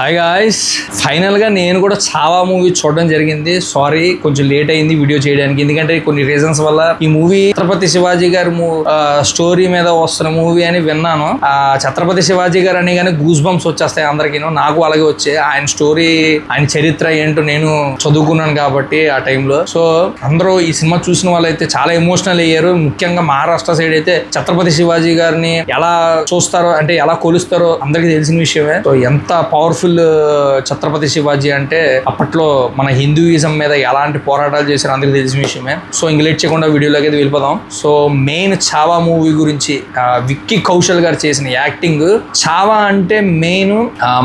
Hi guys ఫైనల్గా నేను కూడా చావా మూవీ చూడడం జరిగింది. సారీ కొంచెం లేట్ అయింది వీడియో చేయడానికి. ఎందుకంటే కొన్ని రీజన్స్ వల్ల ఈ మూవీ ఛత్రపతి శివాజీ గారి స్టోరీ మీద వస్తున్న మూవీ అని విన్నాను. ఆ ఛత్రపతి శివాజీ గారు అని కానీ గూస్ బంప్స్ వచ్చేస్తాయి అందరికీ నాకు అలాగే వచ్చే. ఆయన స్టోరీ ఆయన చరిత్ర ఏంటో నేను చదువుకున్నాను కాబట్టి ఆ టైంలో సో అందరూ ఈ సినిమా చూసిన వాళ్ళైతే చాలా ఎమోషనల్ అయ్యారు. ముఖ్యంగా మహారాష్ట్ర సైడ్ అయితే ఛత్రపతి శివాజీ గారిని ఎలా చూస్తారో అంటే ఎలా కొలుస్తారో అందరికీ తెలిసిన విషయమే. సో ఎంత పవర్ఫుల్ ఛత్రపతి శివాజీ అంటే అప్పట్లో మన హిందూయిజం మీద ఎలాంటి పోరాటాలు చేశారు అందరికీ తెలిసిన విషయమే. సో ఇంక లేట్ చేయకుండా వీడియోలోకి అయితే వెళ్ళిపోదాం. సో మెయిన్ చావా మూవీ గురించి విక్కీ కౌశల్ గారు చేసిన యాక్టింగ్ చావా అంటే మెయిన్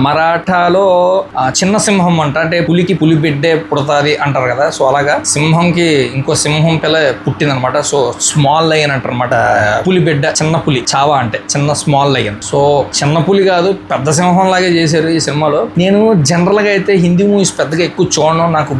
మరాఠాలో చిన్న సింహం అంట అంటే పులికి పులి బిడ్డే పుడతాది అంటారు కదా. సో అలాగా సింహంకి ఇంకో సింహం పిల్ల పుట్టిందనమాట. సో స్మాల్ లయన్ అంటారు అనమాట పులి బిడ్డ చిన్న పులి చావా అంటే చిన్న స్మాల్ లయన్. సో చిన్న పులి కాదు పెద్ద సింహం లాగే చేశారు ఈ సినిమాలో. నేను జనరల్గా అయితే హిందీ మూవీస్ పెద్దగా ఎక్కువ చూడను. నాకు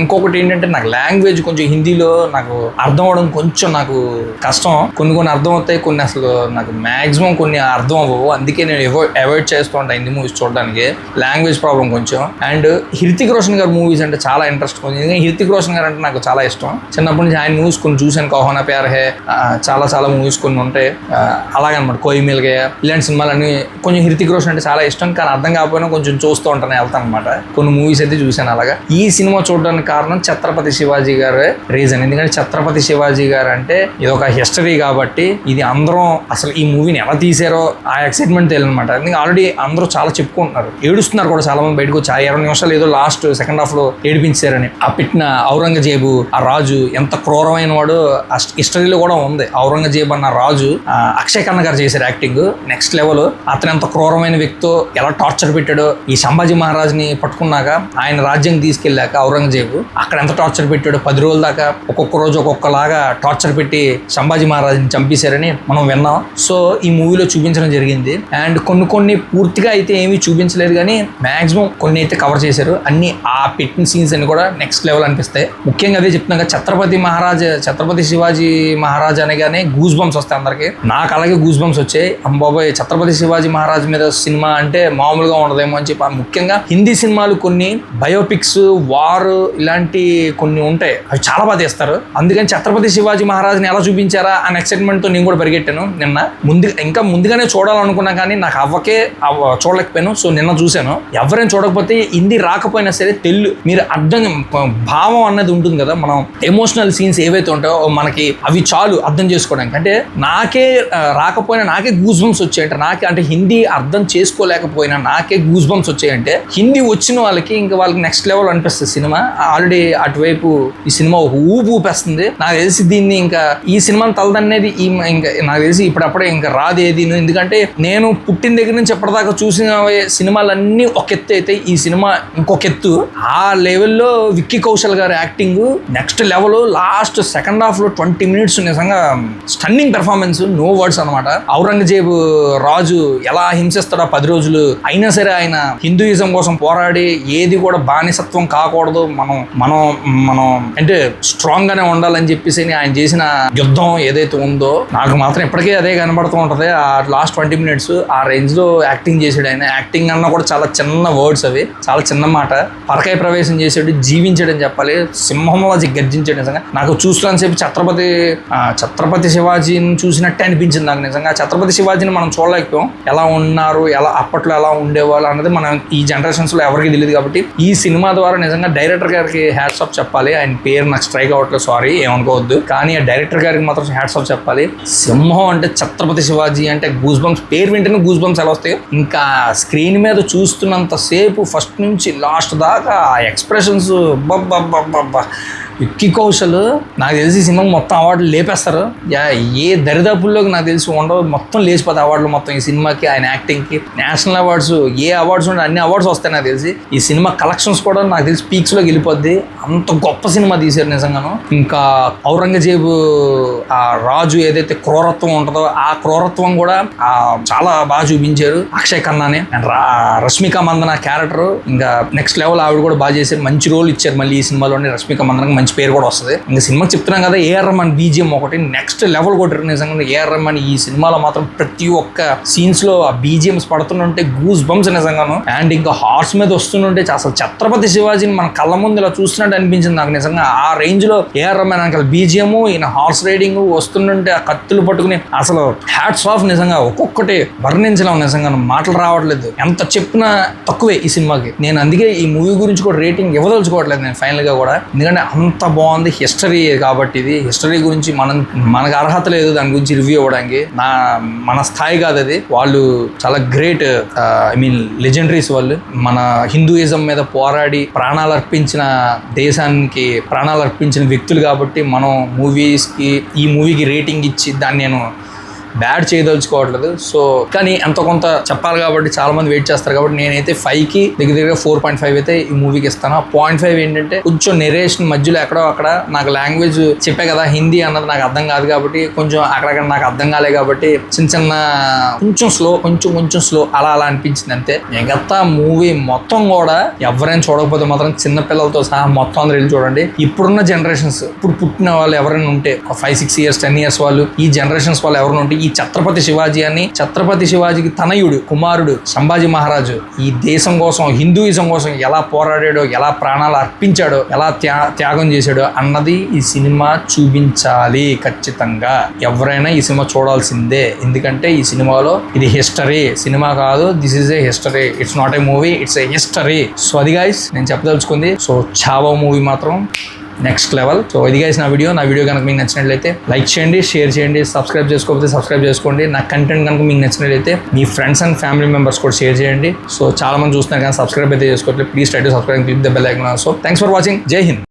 ఇంకొకటి ఏంటంటే నాకు లాంగ్వేజ్ కొంచెం హిందీలో నాకు అర్థం అవడం కొంచెం నాకు కష్టం. కొన్ని కొన్ని అర్థం అవుతాయి కొన్ని అసలు నాకు మాక్సిమం కొన్ని అర్థం అవ్వవు. అందుకే నేను అవాయిడ్ చేస్తూ ఉంటాను హిందీ మూవీస్ చూడడానికి. లాంగ్వేజ్ ప్రాబ్లం కొంచెం. అండ్ హృతిక్ రోషన్ గారి మూవీస్ అంటే చాలా ఇంట్రెస్ట్ కొంచెం. ఎందుకంటే హృతిక్ రోషన్ గారు అంటే నాకు చాలా ఇష్టం. చిన్నప్పటి నుంచి ఆయన మూవీస్ కొన్ని చూశాను. కోహోనా ప్యార్ హే చాలా చాలా మూవీస్ కొన్ని ఉంటాయి. అలాగనమాట. కోయి మిల్ గయా ఇలాంటి సినిమాలన్నీ కొంచెం హృతిక్ రోషన్ అంటే చాలా ఇష్టం. కానీ అర్థం కాకపోయినా కొంచెం చూస్తూ ఉంటాను వెళ్తాను అనమాట కొన్ని మూవీస్ అయితే చూశాను అలాగా. ఈ సినిమా చూడడానికి కారణం ఛత్రపతి శివాజీ గారే రీజన్ ఎందుకంటే ఛత్రపతి శివాజీ గారు అంటే ఇది ఒక హిస్టరీ కాబట్టి ఇది అందరం అసలు ఈ మూవీని ఎలా తీసారో ఆ ఎక్సైట్మెంట్ తెలియనమాట ఎందుకంటే ఆల్రెడీ అందరూ చాలా చెప్పుకుంటున్నారు. ఏడుస్తున్నారు కూడా చాలా మంది బయటకు వచ్చి ఆ ఇరవై నిమిషాలు ఏదో లాస్ట్ సెకండ్ హాఫ్లో ఏడిపించారని. ఆ పెట్టిన ఔరంగజేబు ఆ రాజు ఎంత క్రూరమైన వాడు హిస్టరీలో కూడా ఉంది. ఔరంగజేబు అన్న రాజు అక్షయ్ ఖన్నా గారు చేశారు యాక్టింగ్ నెక్స్ట్ లెవెల్ అతను ఎంత క్రూరమైన వ్యక్తితో ఎలా టార్చర్ పెట్టాడో ఈ సంభాజీ మహారాజ్ని పట్టుకున్నాక ఆయన రాజ్యం తీసుకెళ్ళాక ఔరంగజేబు అక్కడ ఎంత టార్చర్ పెట్టాడో పది రోజుల దాకా ఒక్కొక్క రోజు ఒక్కొక్కలాగా టార్చర్ పెట్టి సంభాజీ మహారాజ్ని చంపేశారని మనం విన్నాం. సో ఈ మూవీలో చూపించడం జరిగింది. అండ్ కొన్ని కొన్ని పూర్తిగా అయితే ఏమీ చూపించలేదు కానీ మాక్సిమం కొన్ని అయితే కవర్ చేశారు. అన్ని ఆ పెట్టిన సీన్స్ అన్ని కూడా నెక్స్ట్ లెవెల్ అనిపిస్తాయి. ముఖ్యంగా అదే చెప్తున్నాక ఛత్రపతి మహారాజ్ ఛత్రపతి శివాజీ మహారాజ్ అనగానే గూస్ బంప్స్ వస్తాయి అందరికి. నాకు అలాగే గూస్ బంప్స్ వచ్చాయి అంబాబాయ్ ఛత్రపతి శివాజీ మహారాజ్ మీద సినిమా అంటే మామూలుగా ఉండదేమో అని చెప్పి ముఖ్యంగా హిందీ సినిమాలు కొన్ని బయోపిక్స్ వార్ ఇలాంటి కొన్ని ఉంటాయి. అవి చాలా బాగా తీస్తారు. అందుకని ఛత్రపతి శివాజీ మహారాజ్ని ఎలా చూపించారా అని ఎక్సైట్మెంట్తో తో నేను కూడా పరిగెట్టాను నిన్న. ముందు ఇంకా ముందుగానే చూడాలనుకున్నా కానీ నాకు అవ్వకే అవ్వ- చూడలేకపోయాను. సో నిన్న చూశాను. ఎవరైనా చూడకపోతే హిందీ రాకపోయినా సరే తెలుగు మీరు అర్థం భావం అన్నది ఉంటుంది కదా. మనం ఎమోషనల్ సీన్స్ ఏవైతే ఉంటాయో మనకి అవి చాలు అర్థం చేసుకోవడానికి. అంటే నాకే రాకపోయినా నాకే గూజ్ బంప్స్ వచ్చాయంటే. నాకే అంటే హిందీ అర్థం చేసుకోలేకపోయినా నాకే గూజ్ గూస్ బంప్స్ వచ్చాయంటే హిందీ వచ్చిన వాళ్ళకి ఇంకా వాళ్ళకి నెక్స్ట్ లెవెల్ అనిపిస్తుంది సినిమా. ఆల్రెడీ అటువైపు ఈ సినిమా ఒక ఊపు ఊపేస్తుంది. నాకు తెలిసి దీన్ని ఇంకా ఈ సినిమాని తలదనేది ఈ ఇంకా నాకు తెలిసి ఇప్పుడప్పుడే ఇంకా రాదు ఏది ఎందుకంటే నేను పుట్టిన దగ్గర నుంచి ఎప్పటిదాకా చూసిన సినిమాలన్నీ ఒక ఎత్తు అయితే ఈ సినిమా ఇంకొక ఎత్తు. ఆ లెవెల్లో విక్కీ కౌశల్ గారి acting next level last second హాఫ్లో ట్వంటీ మినిట్స్ నిజంగా స్టన్నింగ్ పెర్ఫార్మెన్స్ నో వర్డ్స్ అనమాట ఔరంగజేబు రాజు ఎలా హింసిస్తాడో పది రోజులు. అయినా సరే ఆయన హిందూయిజం కోసం పోరాడి ఏది కూడా బానిసత్వం కాకూడదు. మనం మనం మనం అంటే స్ట్రాంగ్ గానే ఉండాలని చెప్పేసి ఆయన చేసిన యుద్ధం ఏదైతే ఉందో నాకు మాత్రం ఇప్పటికే అదే కనబడుతూ ఉంటది. ఆ లాస్ట్ ట్వంటీ మినిట్స్ ఆ రేంజ్లో యాక్టింగ్ చేసాడు ఆయన. యాక్టింగ్ అన్న కూడా చాలా చిన్న వర్డ్స్ అవి. చాలా చిన్న మాట. పరకాయ ప్రవేశం చేసాడు జీవించాడని చెప్పాలి. సింహంలో గర్జించాడు నిజంగా. నాకు చూస్తున్నాను సేపు ఛత్రపతి ఛత్రపతి శివాజీని చూసినట్టే అనిపించింది నాకు నిజంగా. ఛత్రపతి శివాజీని మనం చూడలేకపోయాం. ఎలా ఉన్నారు ఎలా అప్పట్లో ఎలా ఉండేవాళ్ళు అన్నది మనం ఈ జనరేషన్స్లో ఎవరికి తెలియదు కాబట్టి ఈ సినిమా ద్వారా నిజంగా డైరెక్టర్ గారికి హ్యాట్స్ ఆఫ్ చెప్పాలి. ఆయన పేరు నాకు స్ట్రైక్ అవ్వట్లేదు సారీ ఏమనుకోవద్దు. కానీ ఆ డైరెక్టర్ గారికి మాత్రం హ్యాట్స్ ఆఫ్ చెప్పాలి. సింహం అంటే ఛత్రపతి శివాజీ అంటే గూస్ బంప్స్ పేరు వింటేనే గూస్ బంప్స్ ఎలా వస్తాయి. ఇంకా స్క్రీన్ మీద చూస్తున్నంత సేపు ఫస్ట్ నుంచి లాస్ట్ దాకా ఆ ఎక్స్ప్రెషన్స్ బబ్బా విక్కీ కౌశల్. నాకు తెలిసి ఈ సినిమా మొత్తం అవార్డులు లేపేస్తారు. యా ఏ దరిదాపుల్లోకి నాకు తెలిసి ఉండవు. మొత్తం లేచిపోతాయి అవార్డులు మొత్తం ఈ సినిమాకి ఆయన యాక్టింగ్కి. నేషనల్ అవార్డ్స్ ఏ అవార్డ్స్ ఉంటే అన్ని అవార్డ్స్ వస్తాయి నాకు తెలిసి. ఈ సినిమా కలెక్షన్స్ కూడా నాకు తెలిసి పీక్స్లోకి వెళ్ళిపోద్ది. అంత గొప్ప సినిమా తీశారు నిజంగాను. ఇంకా ఔరంగజేబు ఆ రాజు ఏదైతే క్రూరత్వం ఉంటుందో ఆ క్రూరత్వం కూడా ఆ చాలా బాగా చూపించారు అక్షయ్ ఖన్నానే. అండ్ రష్మిక మందన క్యారెక్టర్ ఇంకా నెక్స్ట్ లెవెల్ ఆవిడ కూడా బాగా చేశారు. మంచి రోల్ ఇచ్చారు మళ్ళీ ఈ సినిమాలోనే రష్మిక మందనకి మంచి పేరు కూడా వస్తుంది. ఇంకా సినిమా చెప్తున్నాం కదా ఏఆర్ రహమాన్ బీజిఎం ఒకటి. నెక్స్ట్ లెవెల్ కొట్టారు నిజంగా ఏఆర్ రహమాన్ ఈ సినిమాలో మాత్రం ప్రతి ఒక్క సీన్స్లో ఆ బీజిఎంస్ పడుతుంటే గూస్ బంప్స్ నిజంగాను. అండ్ ఇంకా హార్స్ మీద వస్తుంటే అసలు ఛత్రపతి శివాజీని మన కళ్ళ ముందు ఇలా చూస్తున్నట్టు అనిపించింది నాకు నిజంగా. ఆ రేంజ్లో A R Rahman uncle BGM ఈయన హార్స్ రైడింగ్ వస్తుంటే ఆ కత్తులు పట్టుకుని అసలు హ్యాట్స్ ఆఫ్ నిజంగా. ఒక్కొక్కటి వర్ణించలేం నిజంగా. మాటలు రావట్లేదు. ఎంత చెప్పినా తక్కువే ఈ సినిమాకి. నేను అందుకే ఈ మూవీ గురించి కూడా రేటింగ్ ఇవ్వదలుచుకోవట్లేదు నేను ఫైనల్గా కూడా. ఎందుకంటే అంత బాగుంది హిస్టరీ కాబట్టి ఇది. హిస్టరీ గురించి మనం మనకు అర్హత లేదు దాని గురించి రివ్యూ ఇవ్వడానికి. నా మన స్థాయి కాదు అది. వాళ్ళు చాలా గ్రేట్ ఐ మీన్ లెజెండరీస్ వాళ్ళు. మన హిందూయిజం మీద పోరాడి ప్రాణాలు అర్పించిన దేశానికి ప్రాణాలు అర్పించిన వ్యక్తులు కాబట్టి మనం మూవీస్కి ఈ మూవీకి రేటింగ్ ఇచ్చి దాన్ని నేను బ్యాడ్ చేయదలుచుకోవట్లేదు. సో కానీ ఎంత కొంత చెప్పాలి కాబట్టి చాలా మంది వెయిట్ చేస్తారు కాబట్టి నేనైతే ఫైవ్కి దగ్గర దగ్గర ఫోర్ పాయింట్ ఫైవ్ అయితే ఈ మూవీకి ఇస్తాను. పాయింట్ ఫైవ్ ఏంటంటే కొంచెం నెరేషన్ మధ్యలో ఎక్కడో అక్కడ నాకు లాంగ్వేజ్ చెప్పే కదా హిందీ అన్నది నాకు అర్థం కాదు కాబట్టి కొంచెం అక్కడక్కడ నాకు అర్థం కాలే కాబట్టి చిన్న చిన్న కొంచెం స్లో కొంచెం కొంచెం స్లో అలా అలా అనిపించింది అంతే. మిగతా మూవీ మొత్తం కూడా ఎవరైనా చూడకపోతే మాత్రం చిన్న పిల్లలతో సహా మొత్తం అందరూ వెళ్ళి చూడండి. ఇప్పుడున్న జనరేషన్స్ ఇప్పుడు పుట్టిన వాళ్ళు ఎవరైనా ఉంటే ఒక five six years ten years వాళ్ళు ఈ జనరేషన్స్ వాళ్ళు ఎవరైనా ఉంటే ఈ ఈ ఛత్రపతి శివాజీ అని ఛత్రపతి శివాజీకి తనయుడు కుమారుడు సంభాజీ మహారాజు ఈ దేశం కోసం హిందూయిజం కోసం ఎలా పోరాడాడో ఎలా ప్రాణాలు అర్పించాడో ఎలా త్యా త్యాగం చేశాడో అన్నది ఈ సినిమా చూపించాలి ఖచ్చితంగా. ఎవరైనా ఈ సినిమా చూడాల్సిందే. ఎందుకంటే ఈ సినిమాలో ఇది హిస్టరీ. సినిమా కాదు this is a history it's not a movie it's a history so అది గైస్ నేను చెప్పదలుచుకుంది. సో చావో మూవీ మాత్రం నెక్స్ట్ లెవెల్. సో ఇది గైస్ నా వీడియో. నా వీడియో కనుక మీకు నచ్చినట్లయితే లైక్ చేయండి షేర్ చేయండి సబ్స్క్రైబ్ చేసుకోకపోతే సబ్స్క్రైబ్ చేసుకోండి. నా కంటెంట్ కనుక మీకు నచ్చినట్లయితే మీ ఫ్రెండ్స్ అండ్ ఫ్యామిలీ మెంబర్స్ కూడా షేర్ చేయండి. సో చాలా మంది చూస్తున్నారు కానీ సబ్స్క్రైబ్ అయితే చేసుకోవట్లేదు. Please try to subscribe click the bell icon so thanks for watching జై హింద్